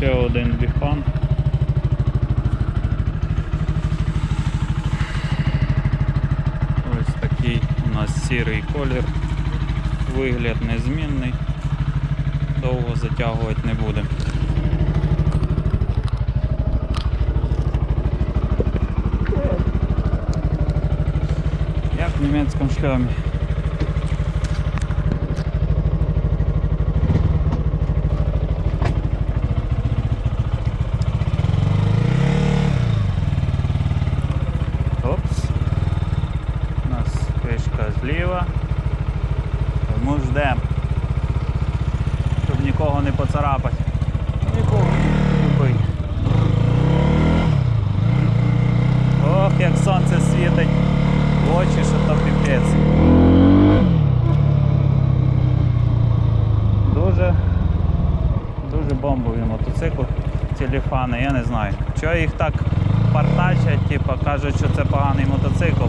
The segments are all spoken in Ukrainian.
Ще один біфан. Ось такий у нас сірий колір. Вигляд незмінний. Довго затягувати не буде. Як в німецькому шльомі. Опс. У нас зліва. Тому ждемо. Щоб нікого не поцарапати. Нікого не. Ох, як сонце світить в очі, що то піпець. Дуже, дуже бомбовий мотоцикл. Ці ліфани, я не знаю. Чого їх так партачать, типу, кажуть, що це поганий мотоцикл.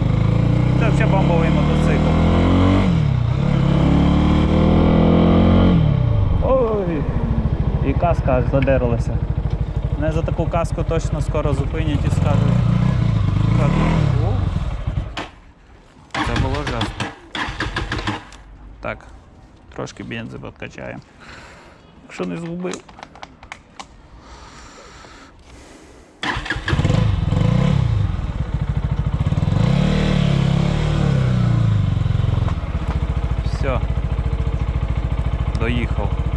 і каска аж задерлася. Мене за таку каску точно скоро зупинять і скажуть. Це було жорстко. Так, трошки бензи підкачаємо. Якщо не згубив. Все, доїхав.